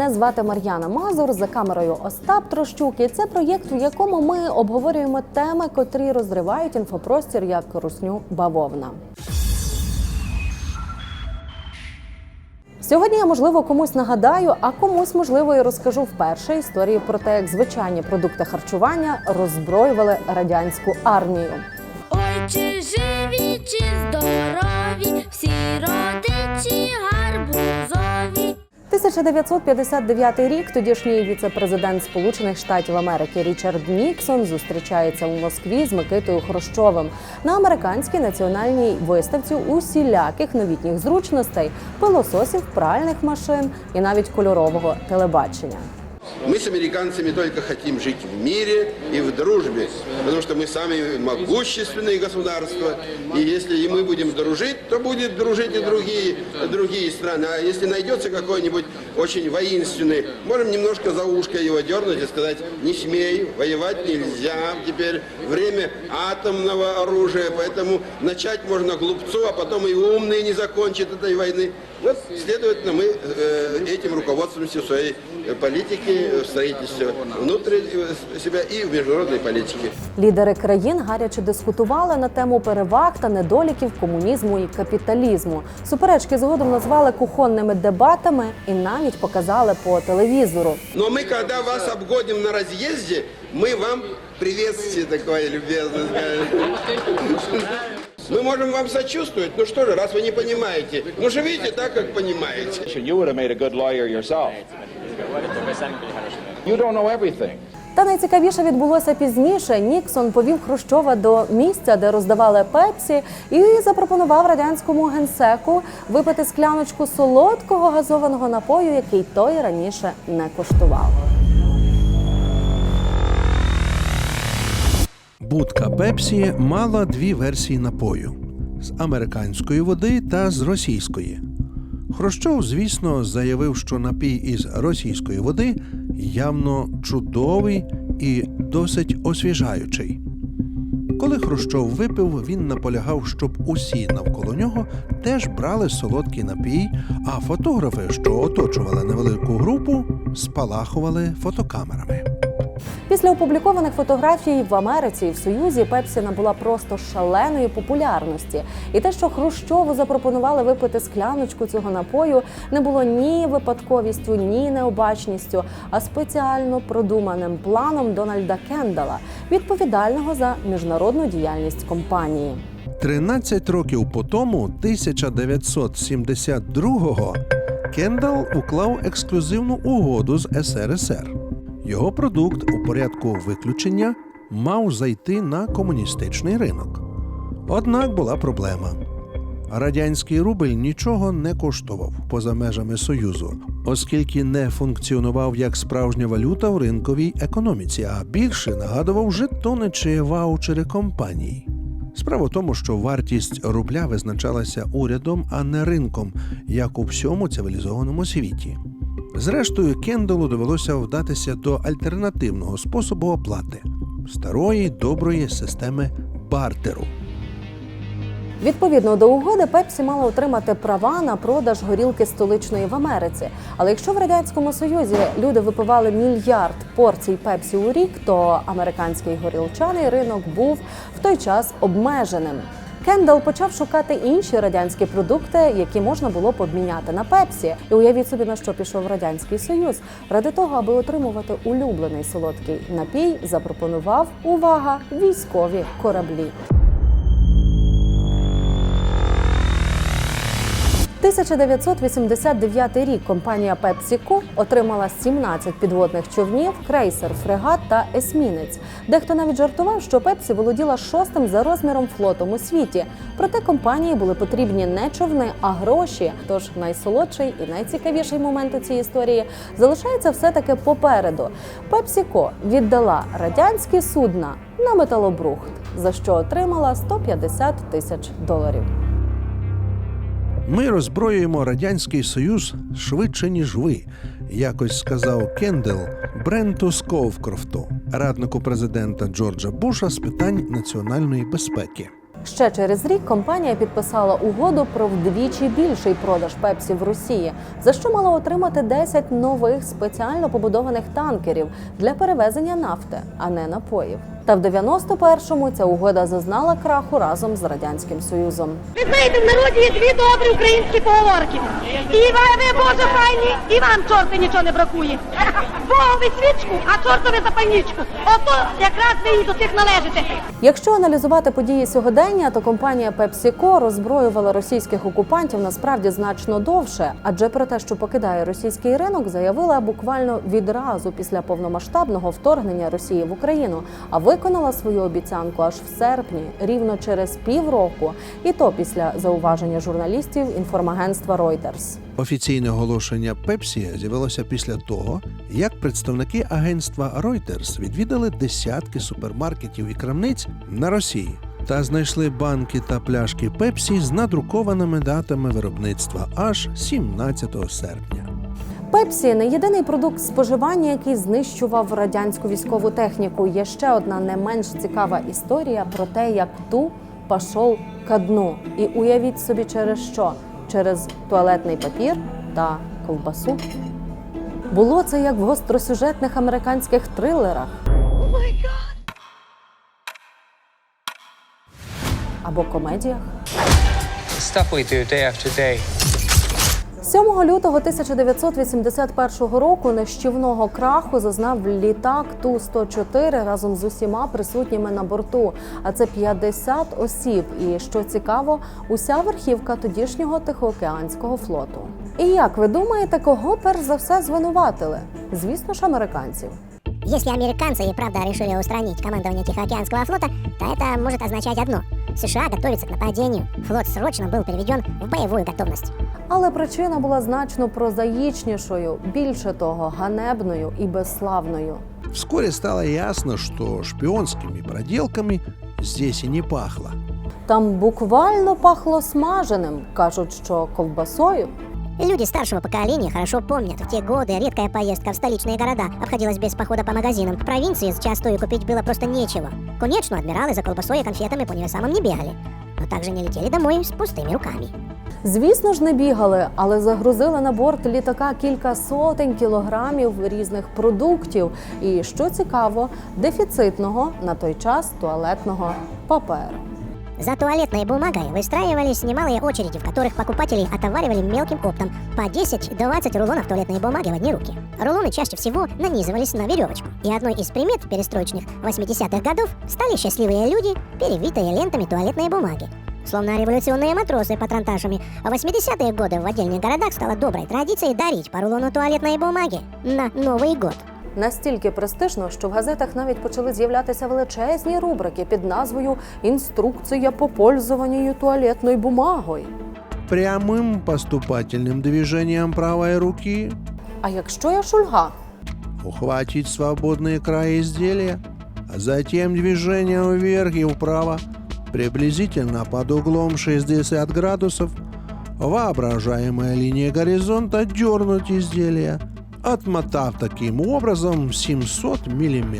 Мене звати Мар'яна Мазур за камерою Остап Трощук. І це проєкт, у якому ми обговорюємо теми, котрі розривають інфопростір як русню бавовна. Сьогодні я можливо комусь нагадаю, а комусь можливо і розкажу вперше історію про те, як звичайні продукти харчування роззброювали радянську армію. Ой, чи живі, чи здорові, всі родичі. 1959 рік тодішній віце-президент Сполучених Штатів Америки Річард Ніксон зустрічається у Москві з Микитою Хрущовим на американській національній виставці усіляких новітніх зручностей, пилососів, пральних машин і навіть кольорового телебачення. Мы с американцами только хотим жить в мире и в дружбе, потому что мы самые могущественные государства, и если и мы будем дружить, то будет дружить и другие, другие страны. А если найдется какой-нибудь очень воинственный, можем немножко за ушко его дернуть и сказать, не смей, воевать нельзя, теперь время атомного оружия, поэтому начать можно глупцу, а потом и умные не закончат этой войны. Вот, следовательно, мы э, этим руководствуемся в своей э, политике, в строительстве внутреннего себя и в международной политике. Лідери країн гаряче дискутували на тему переваг та недоліків комунізму і капіталізму. Суперечки згодом назвали кухонними дебатами і навіть показали по телевізору. Но мы, когда вас обгоним на разъезде, мы вам приветствие такое любезное скажем. Мы можем вам сочувствовать, ну что же, раз вы не понимаете, ну живите так, как понимаете. You would have made a good lawyer yourself. You don't know everything. Та найцікавіше відбулося пізніше. Ніксон повів Хрущова до місця, де роздавали пепсі, і запропонував радянському генсеку випити скляночку солодкого газованого напою, який той раніше не коштував. Будка Пепсі мала дві версії напою з американської води та з російської. Хрущов, звісно, заявив, що напій із російської води явно чудовий і досить освіжаючий. Коли Хрущов випив, він наполягав, щоб усі навколо нього теж брали солодкий напій, а фотографи, що оточували невелику групу, спалахували фотокамерами. Після опублікованих фотографій в Америці і в Союзі Пепсі набула просто шаленої популярності. І те, що Хрущову запропонували випити скляночку цього напою, не було ні випадковістю, ні необачністю, а спеціально продуманим планом Дональда Кендала, відповідального за міжнародну діяльність компанії. 13 років по тому, 1972-го, Кендал уклав ексклюзивну угоду з СРСР. Його продукт у порядку виключення мав зайти на комуністичний ринок. Однак була проблема. Радянський рубль нічого не коштував поза межами Союзу, оскільки не функціонував як справжня валюта в ринковій економіці, а більше нагадував жетони чи ваучери компаній. Справа в тому, що вартість рубля визначалася урядом, а не ринком, як у всьому цивілізованому світі. Зрештою, Кендалу довелося вдатися до альтернативного способу оплати старої доброї системи бартеру. Відповідно до угоди, Пепсі мала отримати права на продаж горілки столичної в Америці. Але якщо в радянському союзі люди випивали мільярд порцій Пепсі у рік, то американський горілчаний ринок був в той час обмеженим. Кендал почав шукати інші радянські продукти, які можна було б обміняти на Пепсі. І уявіть собі, на що пішов радянський союз. Ради того, аби отримувати улюблений солодкий напій, запропонував увага військові кораблі. 1989 рік компанія PepsiCo отримала 17 підводних човнів, крейсер, фрегат та есмінець. Дехто навіть жартував, що Пепсі володіла шостим за розміром флотом у світі. Проте компанії були потрібні не човни, а гроші. Тож найсолодший і найцікавіший момент у цій історії залишається все-таки попереду. PepsiCo віддала радянські судна на металобрухт, за що отримала 150 тисяч доларів. Ми роззброюємо радянський союз швидше ніж ви, якось сказав Кендел Бренту Сковкрофту, раднику президента Джорджа Буша з питань національної безпеки. Ще через рік компанія підписала угоду про вдвічі більший продаж Пепсі в Росії, за що мала отримати 10 нових спеціально побудованих танкерів для перевезення нафти, а не напоїв. Та в 91-му ця угода зазнала краху разом з радянським союзом. Ви знаєте, в народі є дві добрі українські поговорки. І ви, ви Боже файні, і вам чорти нічого не бракує. Богові свічку, а чортові запальничку. Ото якраз ви їй до тих належите. Якщо аналізувати події сьогодення, то компанія PepsiCo роззброювала російських окупантів насправді значно довше, адже про те, що покидає російський ринок, заявила буквально відразу після повномасштабного вторгнення Росії в Україну, а виконала свою обіцянку аж в серпні, рівно через півроку, і то після зауваження журналістів інформагентства Reuters. Офіційне оголошення Пепсі з'явилося після того, як представники агентства Reuters відвідали десятки супермаркетів і крамниць на Росії та знайшли банки та пляшки Пепсі з надрукованими датами виробництва аж 17 серпня. Пепсі не єдиний продукт споживання, який знищував радянську військову техніку. Є ще одна не менш цікава історія про те, як ту пішов ка дну. І уявіть собі, через що? Через туалетний папір та ковбасу. Було це як в гостросюжетних американських трилерах. Або комедіях. stuff we do day after day. 7 лютого 1981 року нищівного краху зазнав літак Ту-104 разом з усіма присутніми на борту. А це 50 осіб. І що цікаво, уся верхівка тодішнього Тихоокеанського флоту. І як ви думаєте, кого перш за все звинуватили? Звісно ж, американців. Если американцы и правда решили устранить командование Тихоокеанского флота, то это может означать одно. США готовится к нападению. Флот срочно был переведен в бойову готовність. Але причина була значно прозаїчнішою, більше того, ганебною і безславною. Вскоре стало ясно, що шпіонськими проделками здесь і не пахло. Там буквально пахло смаженим, кажуть, що ковбасою. Люди старшего поколения хорошо помнят, в те годы редкая поездка в столичные города обходилась без похода по магазинам. В провинции зачастую купить было просто нечего. Конечно, адмиралы за колбасой и конфетами по универсамам не бегали, но также не летели домой с пустыми руками. Звісно ж, не бігали, але загрузили на борт літака кілька сотень кілограмів різних продуктів. І що цікаво, дефіцитного на той час туалетного паперу. За туалетной бумагой выстраивались немалые очереди, в которых покупатели отоваривали мелким оптом по 10-20 рулонов туалетной бумаги в одни руки. Рулоны чаще всего нанизывались на веревочку. И одной из примет перестроечных 80-х годов стали счастливые люди, перевитые лентами туалетной бумаги. Словно революционные матросы патронташами, в 80-е годы в отдельных городах стало доброй традицией дарить по рулону туалетной бумаги на Новый год. Настільки престижно, що в газетах навіть почали з'являтися величезні рубрики під назвою Інструкція по пользуванню туалетною бумагою. Прямым поступательным движением правой руки А якщо я шульга? ухватить свободные края изделия, а затем движение вверх и вправо, приблизительно под углом 60 градусов, воображаемая линия горизонта дернуть изделие, отмотав таким образом 700 мм.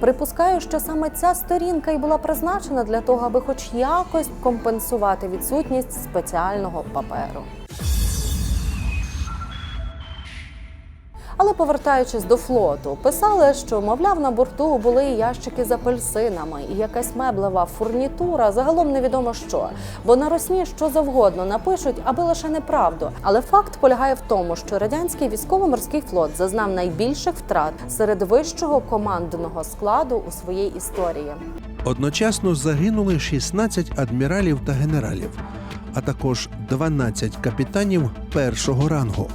Припускаю, що саме ця сторінка і була призначена для того, аби хоч якось компенсувати відсутність спеціального паперу. Але повертаючись до флоту, писали, що мовляв на борту були ящики з апельсинами і якась меблева фурнітура, загалом невідомо що. Бо на росні що завгодно напишуть, аби лише неправду. Але факт полягає в тому, що радянський військово-морський флот зазнав найбільших втрат серед вищого командного складу у своїй історії. Одночасно загинули 16 адміралів та генералів, а також 12 капітанів першого рангу.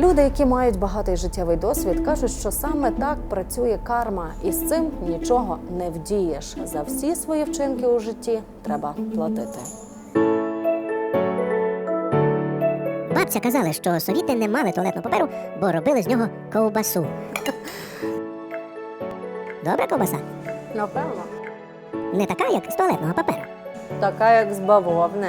Люди, які мають багатий життєвий досвід, кажуть, що саме так працює карма, і з цим нічого не вдієш. За всі свої вчинки у житті треба платити. Бабця казала, що совіти не мали туалетного паперу, бо робили з нього ковбасу. Добра ковбаса? Напевно. Не така, як з туалетного паперу. Така, як з бавовни.